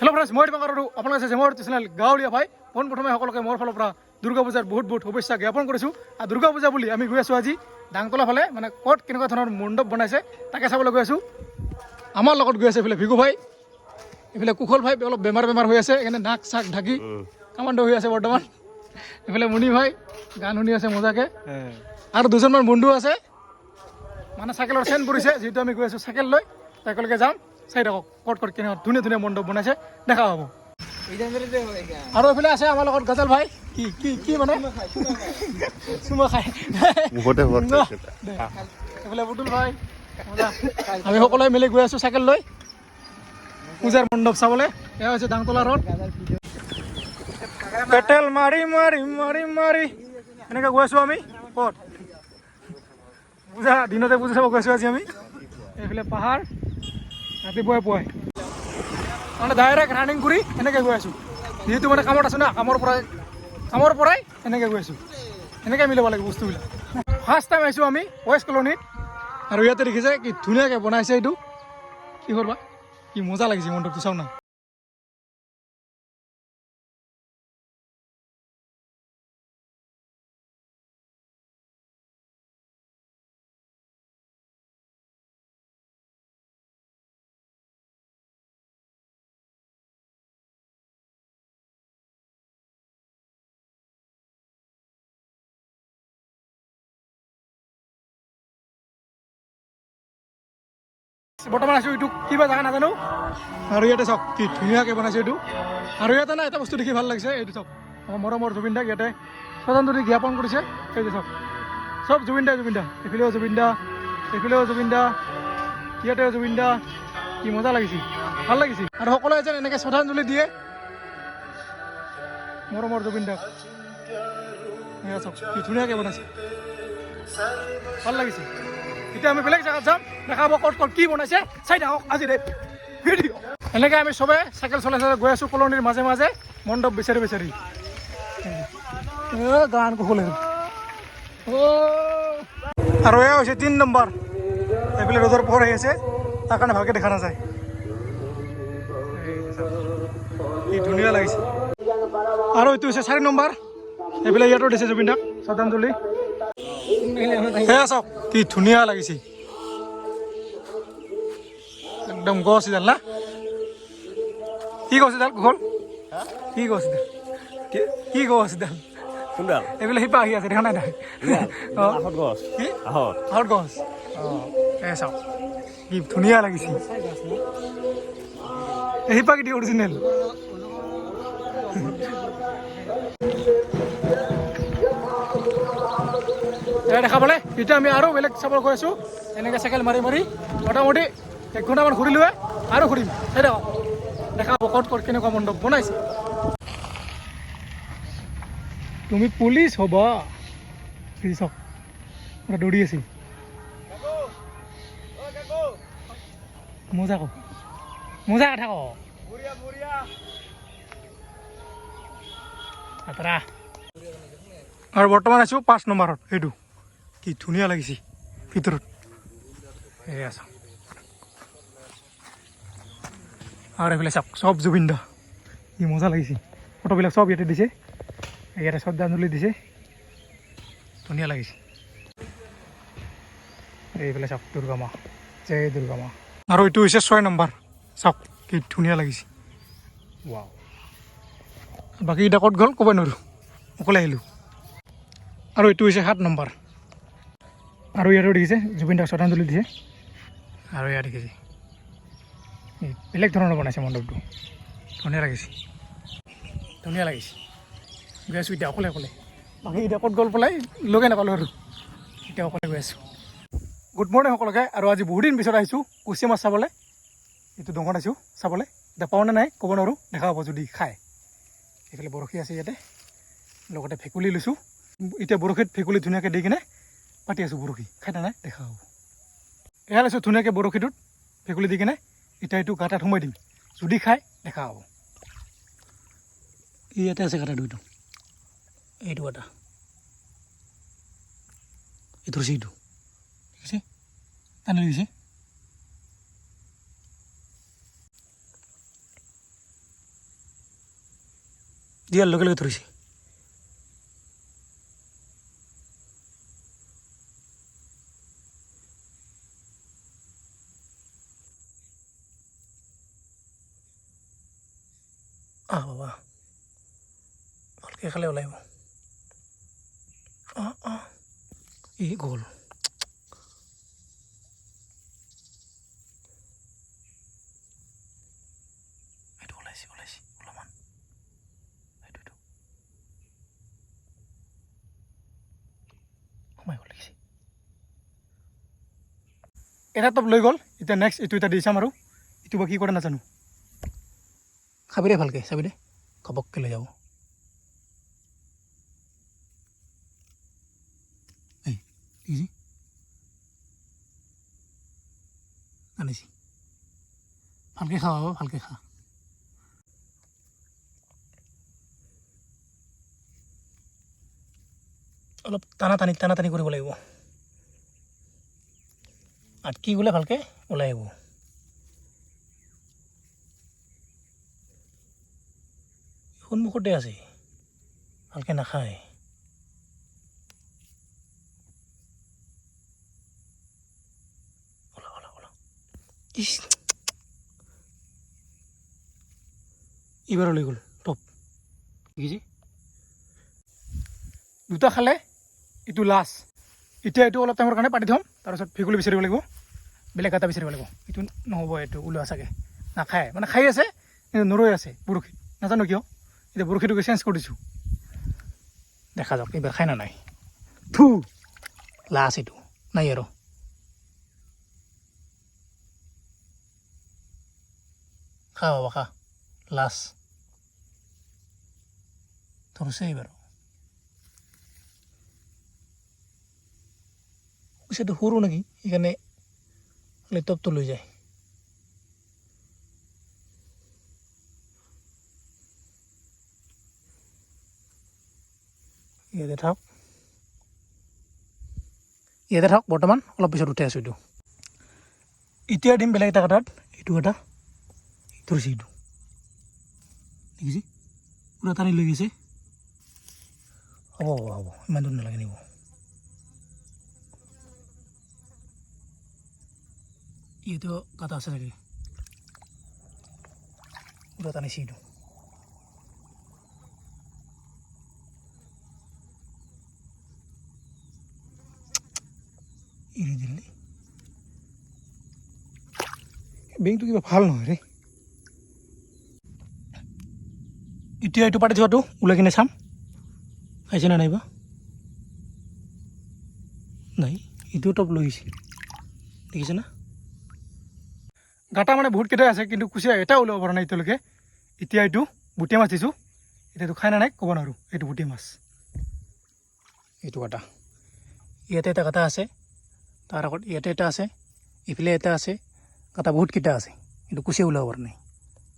Hello' friends মই তোমাক আৰু আপোনালোকে চাইছে মোৰ চেনেল গাঁৱলীয়া ভাই। পোনপ্ৰথমে সকলোকে মোৰ ফালৰ পৰা দুৰ্গা পূজাৰ বহুত বহুত শুভেচ্ছা জ্ঞাপন কৰিছোঁ। আৰু দুৰ্গা পূজা বুলি আমি গৈ আছোঁ আজি ডাংতলা ফালে মানে ক'ত কেনেকুৱা ধৰণৰ মণ্ডপ বনাইছে তাকে চাবলৈ গৈ আছোঁ। আমাৰ লগত গৈ আছে এইফালে ভিগু ভাই এইফালে কুশল ভাই অলপ বেমাৰ বেমাৰ হৈ আছে সেইকাৰণে নাক চাক ঢাকি কামাণ্ড হৈ আছে বৰ্তমান। এইফালে মুনি ভাই গান শুনি আছে মজাকে। আৰু দুজনমান বন্ধু আছে। মানে চাইকেলৰ চেন পৰিছে যিহেতু আমি গৈ আছোঁ চাইকেল লৈ। একেলগে যাম। চাই থাকক ক'ত ক'ত কেনেকুৱা ধুনীয়া ধুনীয়া মণ্ডপ বনাইছে। দেখা হ'ব আৰু এইফালে আছে আমাৰ লগত গজাল ভাই। কি কি কি মানে? চুমা খাই। এইফালে বুটুল ভাই আমি সকলোৱে মিলি গৈ আছোঁ চাইকেল লৈ। পূজাৰ মণ্ডপ চাবলৈ। এয়া হৈছে ডাংতলা ৰোড পেটেল মাৰি মাৰি মাৰি মাৰি। এনেকৈ গৈ আছোঁ আমি। ক'ত? পূজা দিনতে পূজা চাব গৈছোঁ আজি আমি। এইফালে পাহাৰ। ৰাতিপুৱাই পুৱাই। মানে ডাইৰেক্ট ৰানিং কৰি এনেকৈ গৈ আছোঁ। যিহেতু মানে কামত আছোঁ না, কামৰ পৰাই কামৰ পৰাই এনেকৈ গৈ আছোঁ। এনেকৈ মিলাব লাগে বস্তুবিলাক। ফাৰ্ষ্ট টাইম আহিছোঁ আমি ৱেষ্ট কলনীত আৰু ইয়াতে দেখিছে কি ধুনীয়াকৈ বনাইছে এইটো। কি কৰবা? কি মজা লাগিছে মণ্ডপটো চাওঁ না। বৰ্তমান আছোঁ এইটো কিবা জাগা নাজানো? আৰু ইয়াতে চাওক, কি ধুনীয়াকৈ বনাইছে এইটো। আৰু ইয়াতে না এটা বস্তু দেখি ভালো লাগিছে, এইটো চাওক। মৰমৰ জুবিন দাক ইয়াতে শ্ৰদ্ধাঞ্জলি জ্ঞাপন কৰিছে। এইটো চাওক, চব জুবিন দা জুবিন দা এইফালেও জুবিন দা এইফালেও জুবিন দা ইয়াতেও জুবিন দা কি মজা লাগিছে, ভালো লাগিছে। আৰু সকলোৱে যেন এনেকৈ শ্ৰদ্ধাঞ্জলি দিয়ে। মৰমৰ জুবিন দাক। ধুনীয়াকৈ বনাইছে। ভালো লাগিছে। এতিয়া আমি বেলেগ জেগাত যাম, দেখাব ক'ত ক'ত কি বনাইছে, চাই থাকক আজি ভিডিঅ' এনেকৈ আমি চবে চাইকেল চলাই চলাই গৈ আছোঁ কলনীৰ মাজে মাজে, মণ্ডপ বিচাৰি বিচাৰি। গান কুশলে। আৰু এয়া হৈছে তিনি নম্বৰ। এইফালে ৰ'দৰ পোহৰ আহি আছে, তাৰ কাৰণে ভালকৈ দেখা নাযায়। কি ধুনীয়া লাগিছে। আৰু এইটো হৈছে চাৰি নম্বৰ। এইফালে ইয়াতো দিছে জুবিন দাক শ্ৰদ্ধাঞ্জলি। সেয়া চাওক কি ধুনীয়া লাগিছে। একদম গছ এডাল না? কি গছ এডাল ঘৰ কি গছ এডাল? কি গছ এডাল? কোনডাল? এইবিলাক শিপা আহি আছে দেখা নাই নাই? আহত গছ? কি? আহত? আহত গছ। অঁ এই চাওক কি ধুনীয়া লাগিছে। এই শিপা কেতিয়া অৰিজিনেল। দেখা পালে এতিয়া আমি আৰু বেলেগ চাব গৈ আছোঁ। এনেকৈ চাইকেল মাৰি মাৰি, মোটামুটি এক ঘণ্টামান ঘূৰিলোৱে আৰু ঘূৰিম। সেই দেখক দেখা পাব ক'ত ক'ত কেনেকুৱা মণ্ডপ বনাইছে। তুমি পুলিচ হ'বা। চাওক দৌৰি আছে। মজা ক। মজা কথা ক। আতৰা আৰু বৰ্তমান আছোঁ পাঁচ নম্বৰত, এইটো। কি ধুনীয়া লাগিছে। ভিতৰত। এয়া চাওক। আৰু এইফালে চাওক চব জুবিন দা। কি মজা লাগিছে। ফটোবিলাক চব ইয়াতে দিছে। ইয়াতে শ্ৰদ্ধাঞ্জলি দিছে। ধুনীয়া লাগিছে। এইফালে চাওক দুৰ্গা মা। জয় দুৰ্গা মা। আৰু এইটো হৈছে ছয় নম্বৰ। চাওক কি ধুনীয়া লাগিছে। ৱাও বাকী এতিয়া ক'ত গ'ল? ক'ব নোৱাৰোঁ। অকলে আহিলোঁ। আৰু এইটো হৈছে সাত নম্বৰ। আৰু ইয়াতো দেখিছে জুবিন দাক শ্ৰদ্ধাঞ্জলি দিছে। আৰু ইয়াত দেখিছে। এই বেলেগ ধৰণৰ বনাইছে মণ্ডপটো। ধুনীয়া লাগিছে। ধুনীয়া লাগিছে। গৈ আছোঁ এতিয়া অকলে অকলে। বাকী এতিয়া ক'ত গ'ল পেলাই লগে নাপালোঁ আৰু। এতিয়া অকলে গৈ আছোঁ। গুড মৰ্ণিং সকলোকে আৰু আজি বহুত দিন পিছত আহিছোঁ কুচি মাছ চাবলৈ। এইটো দোকান আহিছোঁ চাবলৈ। এতিয়া পাওঁনে নাই ক'ব নোৱাৰোঁ দেখা পাব যদি খায়। এইফালে বৰশী আছে ইয়াতে। লগতে ভেকুলী লৈছোঁ। এতিয়া বৰশীত ভেকুলী ধুনীয়াকৈ দি কিনে পাতি আছোঁ বৰশী, খাই নাই দেখা হ'ব। এয়া লৈছোঁ ধুনীয়াকৈ বৰশীটোত ভেকুলী দি কিনে এতিয়া এইটো গাঁতাত সোমাই দিম। যদি খায় দেখা হ'ব। ই ইয়াতে আছে গাঁটা দুইটো। এইটো এটা এইটো হৈছে এইটো ঠিক আছে? টানি দিছে দিয়াৰ লগে লগে ধৰিছে। আহ বাবা ভালকৈ খালে ওলাইব অঁ অঁ ই গ'ল এইটো ওলাইছে ওলাইছে অলপমান এইটো এইটো সোমাই গ'ল দেখিছে এটা টপ লৈ গ'ল এতিয়া নেক্সট এইটো এটা দি চাম আৰু এইটো বা কি কৰে নাজানো খাবি দে ভালকৈ চাবি দে ঘপককৈ লৈ যাব। এই দেখিছি আনিছি। ভালকৈ খা বাবা, ভালকৈ খা। অলপ টানা টানি টানা টানি কৰিব লাগিব। আটকি গ'লে ভালকৈ ওলাই আহিব। সন্মুখতে আছে। ভালকৈ নাখায়। এইবাৰ লৈ গ'ল, টপ। দেখিছি দুটা খালে, এইটো লাষ্ট এতিয়া এইটো অলপ টাইমৰ কাৰণে পাতি থ'ম, তাৰপিছত ভেকুলী বিচাৰিব লাগিব। বেলেগ এটা বিচাৰিব লাগিব। এইটো নহ'ব, এইটো ওলোৱা চাগে। নাখায়। মানে খাই আছে নৰৈ আছে বৰশী নাজানো কিয়। এতিয়া বৰশীটোকে চেঞ্জ কৰি দিছোঁ দেখা যাওক এইবাৰ খাই না নাই। থু। লাষ্ট এইটো। নাই আৰু। খা বাবা খা। লাষ্ট ধৰিছে এইবাৰ। পইচাটো সৰু নেকি? সেইকাৰণে লেপটপটো লৈ যায়। ইয়াতে থাকক ইয়াতে থাকক বৰ্তমান অলপ পিছত উঠাই আছোঁ এইটো এতিয়া দিম বেলেগ এটা কাটাত এইটো এটা ধৰিছে এইটো দেখিছে পূৰা টানি লৈ গৈছে হ'ব হ'ব হ'ব ইমান দূৰ নালাগে নিব ইয়াতেও কাটা আছে চাগে পূৰা টানিছে এইটো এৰি দিলে। বেংকটো কিবা ভালো নহয় ৰে এতিয়া এইটো পাতি থোৱাটো ওলাই কিনে চাম। খাইছে নে নাইবা নাই এইটোও টপ লৈ গৈছে দেখিছে না? গাটা মানে বহুত কেইটাই আছে, কিন্তু কুচিয়া এটা ওলাব পৰা নাই এতিয়ালৈকে। এতিয়া এইটো বুটিয়া মাছ দিছোঁ। এতিয়া এইটো খাই নাই ক'ব নোৱাৰোঁ, এইটো বুটিয়া মাছ। এইটো কাটা ইয়াতে এটা কাটা আছে। তাৰ আগত ইয়াতে এটা আছে ইফালে এটা আছে কাটা বহুত কেইটা আছে কিন্তু কুচিয়া ওলাব পৰা নাই।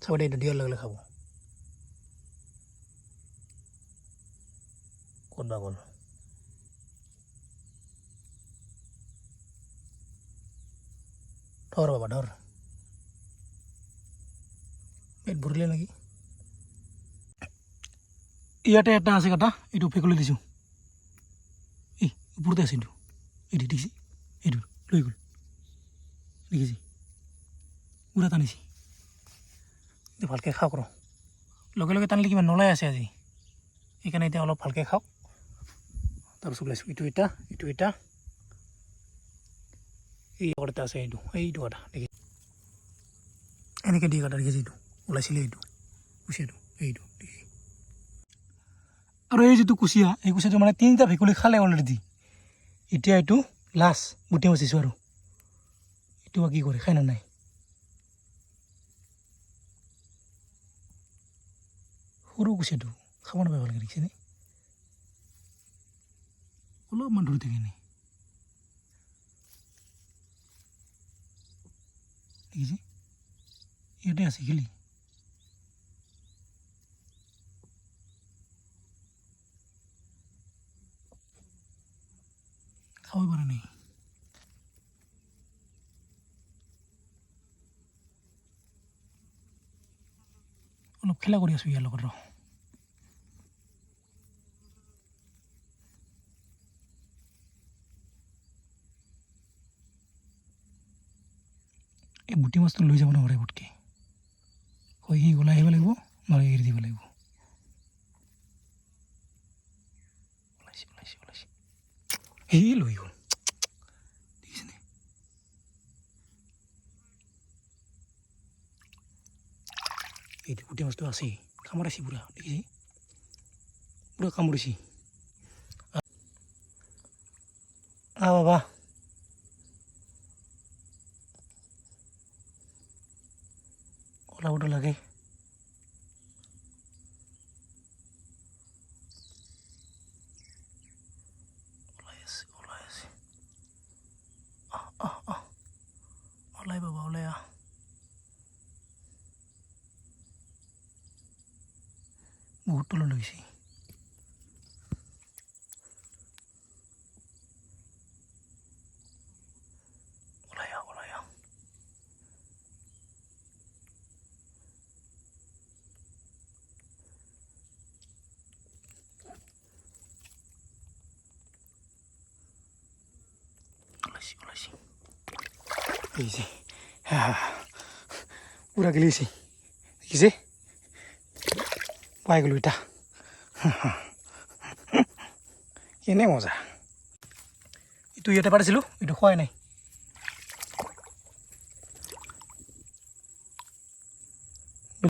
চাব দে এইটো দিয়াৰ লগে লগে খাব। ক'ত বা গ'ল ধৰ বাবা ধৰ। পেট ভৰিলে নেকি? ইয়াতে এটা আছে কাটা এইটো ফেকুলি দিছোঁ। এই ওপৰতে আছে এইটো। এইটো দেখিছে এইটো, লৈ গ'ল। দেখিছে পূৰা টানিছে ভালকৈ খাওক ৰ। লগে লগে টানিলে কিবা নলাই আছে আজি। সেইকাৰণে এতিয়া অলপ ভালকৈ খাওক তাৰপিছত ওলাইছোঁ। ইটো এটা ইটো এটা এই আগত এটা আছে এইটো। এইটো এটা দেখি এনেকৈ দি কাটা দেখিছে এইটো। ওলাইছিলে এইটো। কুচিয়াটো এইটো। দেখি আৰু এই যিটো কুচিয়া এই কুচিয়াটো মানে তিনিটা ভেকুলী খালে অলৰেডি এতিয়া এইটো লাষ্ট বুটি মাচিছোঁ আৰু। এইটো কি কৰে, খাই না নাই? সৰু কুচিয়াটো, খাব নাপায় ভালকৈ দেখিছেনে অলপমান ধৰি থাকে নে? দেখিছে? ইয়াতে আছে, খেলি। আমি পাৰে নি অলপ খেলা কৰি আসো ইয়াৰ লগত এই বুটি মাছটো লৈ যাব নোৱাৰে বুটকে হয় সি ওলাই আহিব লাগিব নহ'লে এৰি দিব লাগিব ওলাইছে ওলাইছে ওলাইছে সি লৈ গ'ল দেখিছেনে এইটো পুঠি মাছটো আছেই কামুৰাইছে পুৰা দেখিছে পুৰা কামুৰিছে আ বাবা ওলাবতো লাগে ওলাই আছে ওলাই আছে আহ আহ আহ ওলাই বাবা ওলাই আহ বহুত তলত লাগিছে ওলাই আহ ওলাই আহ ওলাইছে ওলাইছে এই যে পুৰা গেলিছে দেখিছে পাই গ'লো এতিয়া কেনে মজা? এইটো ইয়াতে পাৰিছিলোঁ এইটো খোৱাই নাই।